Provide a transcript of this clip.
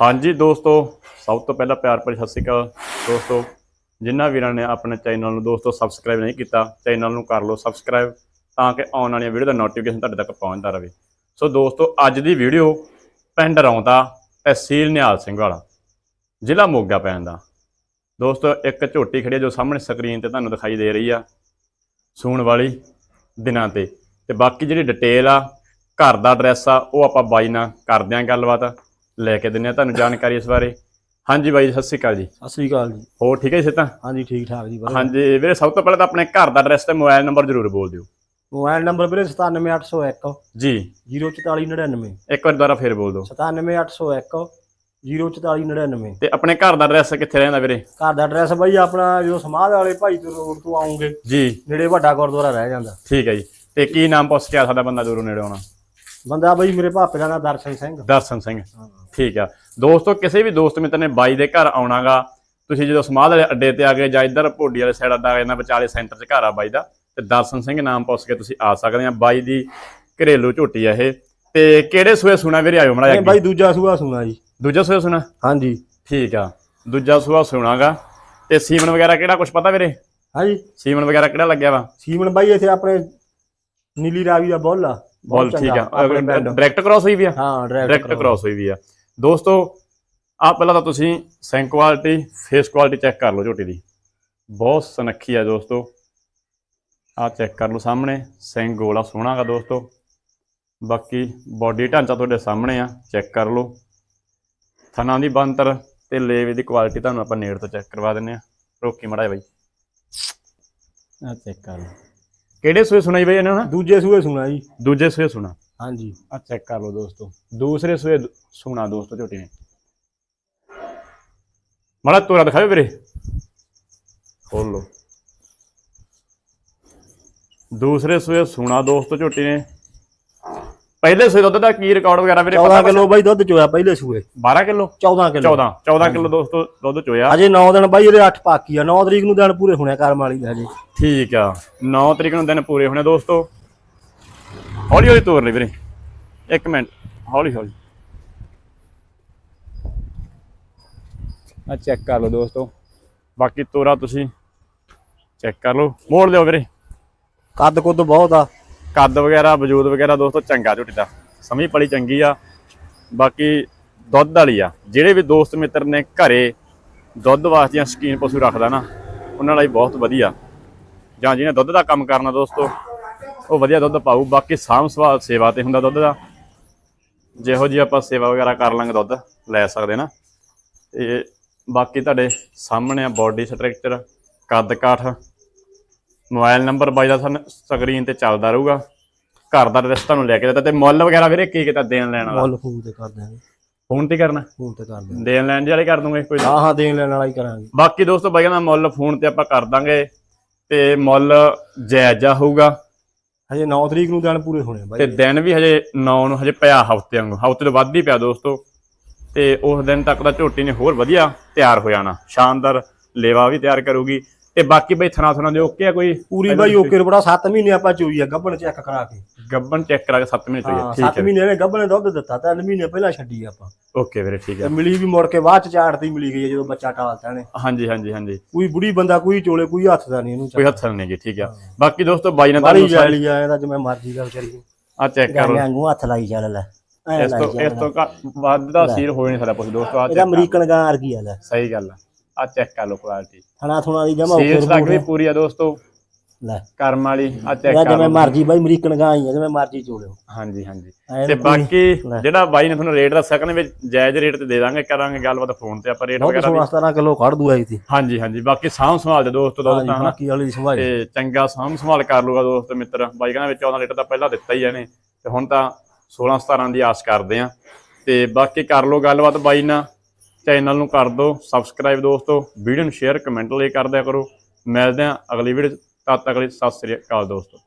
ਹਾਂਜੀ ਦੋਸਤੋ, ਸਭ ਤੋਂ ਪਹਿਲਾਂ ਪਿਆਰ ਭਰੀ ਸਤਿ ਸ਼੍ਰੀ ਅਕਾਲ। ਦੋਸਤੋ ਜਿਨ੍ਹਾਂ ਵੀਰਾਂ ਨੇ ਆਪਣੇ ਚੈਨਲ ਨੂੰ ਦੋਸਤੋ ਸਬਸਕ੍ਰਾਈਬ ਨਹੀਂ ਕੀਤਾ, ਚੈਨਲ ਨੂੰ ਕਰ ਲਓ ਸਬਸਕ੍ਰਾਈਬ ਤਾਂ ਕਿ ਆਉਣ ਵਾਲੀਆਂ ਵੀਡੀਓ ਦਾ ਨੋਟੀਫਿਕੇਸ਼ਨ ਤੁਹਾਡੇ ਤੱਕ ਪਹੁੰਚਦਾ ਰਹੇ। ਸੋ ਦੋਸਤੋ, ਅੱਜ ਦੀ ਵੀਡੀਓ ਪਿੰਡ ਰੌਂਦਾ, ਤਹਿਸੀਲ ਨਿਹਾਲ ਸਿੰਘ ਵਾਲਾ, ਜ਼ਿਲ੍ਹਾ ਮੋਗਾ ਪੈਂਦਾ ਦੋਸਤੋ, ਇੱਕ ਝੋਟੀ ਖੜੀ ਹੈ ਜੋ ਸਾਹਮਣੇ ਸਕਰੀਨ ਤੇ ਤੁਹਾਨੂੰ ਦਿਖਾਈ ਦੇ ਰਹੀ ਆ, ਸੂਣ ਵਾਲੀ ਦਿਨਾਂ ਤੇ। ਤੇ ਬਾਕੀ ਜਿਹੜੀ ਡਿਟੇਲ ਆ, ਘਰ ਦਾ ਐਡਰੈਸ ਆ, ਉਹ ਆਪਾਂ ਬਾਈ ਨਾਲ ਕਰਦੇ ਆਂ ਗੱਲਬਾਤ। ਲੈ ਕੇ ਦਿੰਨੇ ਆ ਤੁਹਾਨੂੰ ਜਾਣਕਾਰੀ ਇਸ ਬਾਰੇ। ਹਾਂਜੀ ਬਾਈ ਸਤਿ ਸ਼੍ਰੀ ਅਕਾਲ ਜੀ। ਸਤਿ ਸ੍ਰੀ ਅਕਾਲ ਜੀ। ਹੋਰ ਠੀਕ ਹੈ ਜੀ ਤਾਂ ਹਾਂਜੀ ਠੀਕ ਠਾਕ ਜੀ ਵਧੀਆ। ਹਾਂਜੀ ਵੀਰੇ ਸਭ ਤੋਂ ਪਹਿਲਾਂ ਤਾਂ ਆਪਣੇ ਘਰ ਦਾ ਐਡਰੈਸ ਤੇ ਮੋਬਾਈਲ ਨੰਬਰ ਜ਼ਰੂਰ ਬੋਲ ਦਿਓ। ਮੋਬਾਈਲ ਨੰਬਰ ਵੀਰੇ 97801 ਜੀ। 04499 ਇੱਕ ਵਾਰ ਦੁਬਾਰਾ ਫੇਰ ਬੋਲ ਦਿਓ। 97801 04499 ਤੇ ਆਪਣੇ ਘਰ ਦਾ ਐਡਰੈਸ ਕਿੱਥੇ ਰਹਿੰਦਾ ਵੀਰੇ? ਘਰ ਦਾ ਐਡਰੈਸ ਬਾਈ ਆਪਣਾ ਜੋ ਸਮਾਧ ਵਾਲੇ ਭਾਈ ਤੋਂ ਰੋਡ ਤੋਂ ਆਉਂਗੇ ਜੀ। ਨੇੜੇ ਵੱਡਾ ਗੁਰਦੁਆਰਾ ਰਹਿ ਜਾਂਦਾ। ਠੀਕ ਹੈ ਜੀ। ਤੇ ਕੀ ਨਾਮ ਪੁੱਛ ਕੇ ਆ ਸਕਦਾ ਬੰਦਾ ਦੂਰੋਂ ਨੇੜੇ ਆਉਣਾ? ਬੰਦਾ ਬਾਈ ਮੇਰੇ ਭਾਪੇ ਦਾ ਨਾਮ ਦਰਸ਼ਨ ਸਿੰਘ। ਦਰਸ਼ਨ ਸਿੰਘ। ਠੀਕ ਆ। ਦੋਸਤੋ ਕਿਸੇ ਵੀ ਦੋਸਤ ਮਿੱਤਰ ਨੇ ਬਾਈ ਦੇ ਘਰ ਆਉਣਾਗਾ ਤੁਸੀਂ ਜਦੋਂ ਸਮਾਧ ਵਾਲੇ ਅੱਡੇ ਤੇ ਆ ਗਏ ਜਾਂ ਇੱਧਰ ਭੋਡੀ ਵਾਲੇ ਸਾਈਡ ਅੱਡਾ ਆ ਜਾਂਦਾ ਵਿਚਾਲੇ ਸੈਂਟਰ 'ਚ ਘਰ ਆ ਬਾਈ ਦਾ ਤੇ ਦਰਸ਼ਨ ਸਿੰਘ ਨਾਮ ਪੁੱਛ ਕੇ ਤੁਸੀਂ ਆ ਸਕਦੇ ਆ। ਬਾਈ ਦੀ ਘਰੇਲੂ ਝੋਟੀ ਆ ਇਹ। ਤੇ ਕਿਹੜੇ ਸੂਏ ਸੁਣਾ ਵੀਰੇ? ਆਇਓ ਮੜਾ ਇਹ ਬਾਈ ਦੂਜਾ ਸੂਆ ਸੁਣਾ ਜੀ। ਦੂਜਾ ਸੂਆ ਸੁਣਾ? ਹਾਂਜੀ। ਠੀਕ ਆ। ਦੂਜਾ ਸੂਆ ਸੁਣਾਗਾ। ਤੇ ਸੀਮਨ ਵਗੈਰਾ ਕਿਹੜਾ ਕੁਝ ਪਤਾ ਵੀਰੇ? ਹਾਂਜੀ। ਸੀਮਨ ਵਗੈਰਾ ਕਿਹੜਾ ਲੱਗਿਆ ਵਾ? ਸੀਮਨ ਬਾਈ ਇੱਥੇ ਆਪਣੇ ਨੀਲੀ ਰਾਵੀ ਦਾ ਬੁੱਲ ਆ। ਬੋਲ ਠੀਕ ਆ। ਡਾਇਰੈਕਟ ਕ੍ਰਾਸ ਹੋਈ ਵੀ ਆ। ਹਾਂ ਡਾਇਰੈਕਟ ਕ੍ਰਾਸ ਹੋਈ ਵੀ ਆ। ਦੋਸਤੋ ਆ ਪਹਿਲਾਂ ਤਾਂ ਤੁਸੀਂ ਸੈਂਕ ਕੁਆਲਿਟੀ ਫੇਸ ਕੁਆਲਿਟੀ ਚੈੱਕ ਕਰ ਲਓ ਝੋਟੀ ਦੀ। ਬਹੁਤ ਸੁਨੱਖੀ ਆ ਦੋਸਤੋ। ਆ ਚੈੱਕ ਕਰ ਲਓ ਸਾਹਮਣੇ। ਸਿੰਘ ਗੋਲਾ ਸੋਹਣਾਗਾ ਦੋਸਤੋ। ਬਾਕੀ ਬਾਡੀ ਢਾਂਚਾ ਤੁਹਾਡੇ ਸਾਹਮਣੇ ਆ ਚੈੱਕ ਕਰ ਲਓ। ਥਣਾ ਦੀ ਬੰਤਰ ਤੇ ਲੇਵੇ ਦੀ ਕੁਆਲਿਟੀ ਤੁਹਾਨੂੰ ਆਪਾਂ ਨੇੜ ਤੋਂ ਚੈੱਕ ਕਰਵਾ ਦਿੰਨੇ ਆ। ਰੋਕੀ ਮੜਾ ਬਾਈ। ਆ ਚੈੱਕ ਕਰ ਲਓ। ਕਿਹੜੇ ਸੂਏ ਸੁਣਾਈ ਬਈ ਇਹਨੇ ਹੁਣ? ਦੂਜੇ ਸੂਏ ਸੁਣਾ ਜੀ। ਦੂਜੇ ਸੂਏ ਸੁਣਾ। ਹਾਂਜੀ। ਆ ਚੈੱਕ ਕਰ ਲਓ ਦੋਸਤੋ। ਦੂਸਰੇ ਸੂਏ ਸੁਣਾ ਦੋਸਤੋ ਝੋਟੀ ਨੇ। ਮੜਾ ਤੋਰਾ ਦਿਖਾਓ ਵੀਰੇ। ਖੋਲ ਲਓ। ਦੂਸਰੇ ਸੂਏ ਸੁਣਾ ਦੋਸਤੋ ਝੋਟੀ ਨੇ। ਪਹਿਲੇ ਸੂਏ ਦੁੱਧ ਦਾ ਕੀ ਰਿਕਾਰਡ ਵਗੈਰਾ ਵੀਰੇ? 14 ਕਿਲੋ ਬਾਈ ਦੁੱਧ ਚੋਇਆ ਪਹਿਲੇ ਸੂਏ। 12 ਕਿਲੋ? 14 ਕਿਲੋ। 14 14 ਕਿਲੋ ਦੋਸਤੋ ਦੁੱਧ ਚੋਇਆ। ਅਜੇ 9 ਦਿਨ ਬਾਈ ਇਹਦੇ 8 ਪਾਕੀ ਆ। 9 ਤਰੀਕ ਨੂੰ ਦਿਨ ਪੂਰੇ ਹੋਣੇ ਕਰਮ ਵਾਲੀ ਦੇ ਹਜੇ। ਠੀਕ ਆ। 9 ਤਰੀਕ ਨੂੰ ਦਿਨ ਪੂਰੇ ਹੋਣੇ ਦੋਸਤੋ। ਹੌਲੀ ਹੌਲੀ ਤੋਰ ਲਈ ਵੀਰੇ। ਇੱਕ ਮਿੰਟ। ਹੌਲੀ ਹੌਲੀ। ਆ ਚੈੱਕ ਕਰ ਲਓ ਦੋਸਤੋ। ਬਾਕੀ ਤੋਰਾ ਤੁਸੀਂ। ਚੈੱਕ ਕਰ ਲਓ। ਮੋੜ ਲਿਓ ਵੀਰੇ। ਕੱਦ ਕੁੱਦ ਬਹੁਤ ਆ। ਕੱਦ ਵਗੈਰਾ, ਵਜੂਦ ਵਗੈਰਾ ਦੋਸਤੋ ਚੰਗਾ ਝੋਟੀ ਦਾ। ਸਮੀ ਪਲੀ ਚੰਗੀ ਆ, ਬਾਕੀ ਦੁੱਧ ਵਾਲੀ ਆ। ਜਿਹੜੇ ਵੀ ਦੋਸਤ ਮਿੱਤਰ ਨੇ ਘਰੇ ਦੁੱਧ ਵਾਸਤੇ ਜਾਂ ਸ਼ਕੀਨ ਪਸ਼ੂ ਰੱਖਦਾ ਨਾ, ਉਹਨਾਂ ਲਈ ਬਹੁਤ ਵਧੀਆ। ਜਾਂ ਜਿਹਨੇ ਦੁੱਧ ਦਾ ਕੰਮ ਕਰਨਾ ਦੋਸਤੋ, ਉਹ ਵਧੀਆ ਦੁੱਧ ਪਾਊ। ਬਾਕੀ ਸਾਂਭ ਸੰਭਾਲ ਸੇਵਾ ਤੇ ਹੁੰਦਾ ਦੁੱਧ ਦਾ। ਜਿਹੋ ਜੀ ਆਪਾਂ ਸੇਵਾ ਵਗੈਰਾ ਕਰ ਲਾਂਗੇ ਦੁੱਧ, ਲੈ ਸਕਦੇ ਨਾ। ਤੇ ਬਾਕੀ ਤੁਹਾਡੇ ਸਾਹਮਣੇ ਆ ਬਾਡੀ ਸਟਰਕਚਰ ਕੱਦ ਕਾਠ। ਮੋਬਾਈਲ ਨੰਬਰ ਬਾਈ ਦਾ ਸਾਨੂੰ ਸਕਰੀਨ ਤੇ ਚੱਲਦਾ ਰਹੂਗਾ। ਘਰ ਦਾ ਐਡਰੈਸ ਤੁਹਾਨੂੰ ਲੈ ਕੇ ਦਿੱਤਾ ਤੇ ਮੁੱਲ ਵਗੈਰਾ ਵੀਰੇ ਕੀ ਕੀਤਾ ਦੇਣ ਲੈਣ ਵਾਲਾ? ਮੁੱਲ ਫੋਨ ਤੇ ਕਰ ਦਿਆਂਗੇ। ਫੋਨ ਤੇ ਕਰਨਾ? ਫੋਨ ਤੇ ਕਰ ਦਿਆਂਗੇ। ਦੇਣ ਲੈਣ ਵਾਲੇ ਕਰ ਦੂੰਗੇ ਕੋਈ? ਹਾਂ ਹਾਂ ਦੇਣ ਲੈਣ ਵਾਲਾ ਹੀ ਕਰਾਂਗੇ। ਬਾਕੀ ਦੋਸਤੋ ਬਾਈਆਂ ਦਾ ਮੁੱਲ ਫੋਨ ਤੇ ਆਪਾਂ ਕਰ ਦਾਂਗੇ ਤੇ ਮੁੱਲ ਜਾਇਜ਼ਾ ਹੋਊਗਾ। ਹਜੇ 9 ਤਰੀਕ ਨੂੰ ਦਿਨ ਪੂਰੇ ਹੋਣੇ ਤੇ ਬਾਈ। ਦਿਨ ਵੀ ਹਜੇ 9 ਨੂੰ ਹਜੇ ਪਿਆ ਹਫ਼ਤੇ ਵਾਂਗੂ। ਹਫ਼ਤੇ ਤੋਂ ਵੱਧ ਹੀ ਪਿਆ ਦੋਸਤੋ। ਤੇ ਉਸ ਦਿਨ ਤੱਕ ਦਾ ਝੋਟੀ ਨੇ ਹੋਰ ਵਧੀਆ ਤਿਆਰ ਹੋ ਜਾਣਾ। ਸ਼ਾਨਦਾਰ ਲੇਵਾ ਵੀ ਤਿਆਰ ਕਰੂਗੀ। ਤੇ ਬਾਕੀ ਬਈ ਥਣਾ ਥਣਾ ਦੇ ਓਕੇ ਆ ਕੋਈ? ਪੂਰੀ ਬਾਈ ਓਕੇ ਰਪੜਾ 7 ਮਹੀਨੇ ਆਪਾਂ ਚੋਈ ਆ ਗੱਬਣ ਚੈੱਕ ਕਰਾ ਕੇ। ਗੱਬਨ ਚੈੱਕ ਕਰਾ ਕੇ 7 ਮਿੰਟ ਹਾਂ ਹੋਈ ਠੀਕ 7 ਹੈ। ਮਹੀਨੇ ਨੇ ਗੱਬਣ ਨੇ ਦੁੱਧ ਦਿੱਤਾ 3 ਮਹੀਨੇ ਪਹਿਲਾਂ ਛੱਡੀ ਆਪਾਂ। ਓਕੇ ਵੀਰੇ ਠੀਕ ਹੈ ਮਿਲੀ ਵੀ ਮੁੜ ਕੇ ਬਾਅਦ ਚ ਝਾੜਦੀ ਮਿਲੀ ਗਈ ਆ ਜਦੋਂ ਬੱਚਾ ਟਾਲਤਾ ਨੇ ਹਾਂਜੀ ਹਾਂਜੀ ਹਾਂਜੀ। ਕੋਈ ਬੁੜੀ ਬੰਦਾ ਕੋਈ ਚੋਲੇ ਕੋਈ ਹੱਥ ਦਾ ਨਹੀਂ ਇਹਨੂੰ ਕੋਈ ਹੱਥ ਨਹੀਂ ਜੀ ਠੀਕ ਆ। ਬਾਕੀ ਦੋਸਤੋ ਬਾਈ ਨੇ ਤੁਹਾਨੂੰ ਜਾਲੀ ਆ ਇਹਦਾ ਜਿਵੇਂ ਮਰਜ਼ੀ ਗੱਲ ਕਰੀਏ ਆ ਚੈੱਕ ਕਰ ਗਾਂਗੂ ਹੱਥ ਲਾਈ ਚੱਲ ਲੈ। ਇਸ ਤੋਂ ਇਸ ਤੋਂ ਵੱਧ ਦਾ ਸੀਰ ਹੋ ਨਹੀਂ ਸਕਦਾ ਪੁੱਛ ਦੋਸਤੋ ਆ ਇਹਦਾ ਅਮਰੀਕਨ ਗਾਂ ਵਰਗੀ ਆ ਲੈ। ਸਹੀ ਗੱਲ ਆ। ਆ ਚੈੱਕ ਕਰ ਲਓ ਕੁਆਲਿਟੀ ਥਣਾ ਥੁਣਾ ਦੀ ਜਮਾ ਸੀਰ ਤੱਕ ਵੀ ਪੂਰੀ ਆ ਦੋਸਤੋ। ਲੈ। ਕਰਮ ਵਾਲੀ ਆ ਚੈੱਕ ਕਰ ਜਿਵੇਂ ਮਰਜ਼ੀ ਬਾਈ ਅਮਰੀਕਨ ਗਾਂ ਹੀ ਆ ਜਿਵੇਂ ਮਰਜ਼ੀ ਚੋਲਿਓ। ਹਾਂਜੀ ਹਾਂਜੀ। ਤੇ ਬਾਕੀ ਲੈ। ਜਿਹੜਾ ਬਾਈ ਨੇ ਤੁਹਾਨੂੰ ਰੇਟ ਦੱਸਿਆ ਕਹਿੰਦੇ ਵਿੱਚ ਜਾਇਜ਼ ਰੇਟ ਤੇ ਦੇ ਦਾਂਗੇ ਕਰਾਂਗੇ ਗੱਲਬਾਤ ਫੋਨ ਤੇ ਆਪਾਂ ਰੇਟ ਵਗੈਰਾ 16 ਵੀ 17 ਕਿਲੋ ਖੜ ਦੂ ਆਈ ਤੀ ਹਾਂਜੀ ਹਾਂਜੀ। ਬਾਕੀ ਸਾਂਭ ਸੰਭਾਲ ਦੇ ਦੋਸਤੋ ਦੁੱਧ ਤਾਂ ਹਨਾ। ਬਾਕੀ ਵਾਲੀ ਸੰਭਾਈ ਤੇ ਚੰਗਾ ਸਾਂਭ ਸੰਭਾਲ ਕਰ ਲੂਗਾ ਦੋਸਤ ਮਿੱਤਰ। ਬਾਈ ਕਹਿੰਦਾ ਵਿੱਚ 14 ਲੀਟਰ ਤਾਂ ਪਹਿਲਾਂ ਦਿੱਤਾ ਹੀ ਇਹਨੇ। ਤੇ ਹੁਣ ਤਾਂ 16 17 ਦੀ ਆਸ ਕਰਦੇ ਆ। ਤੇ ਬਾਕੀ ਕਰ ਲਓ ਗੱਲਬਾਤ ਬਾਈ ਨਾਲ। ਚੈਨਲ ਨੂੰ ਕਰ ਦਿਓ ਸਬਸਕ੍ਰਾਈਬ ਦੋਸਤੋ ਵੀਡੀਓ ਨੂੰ ਸ਼ੇਅਰ ਕਮੈਂਟ ਲਈ ਕਰਦਿਆ ਕਰੋ। ਮਿਲਦੇ ਆ ਅਗਲੀ ਵੀਡੀਓ ਤਦ ਤੱਕ ਲਈ ਸਤਿ ਸ੍ਰੀ ਅਕਾਲ ਦੋਸਤੋ।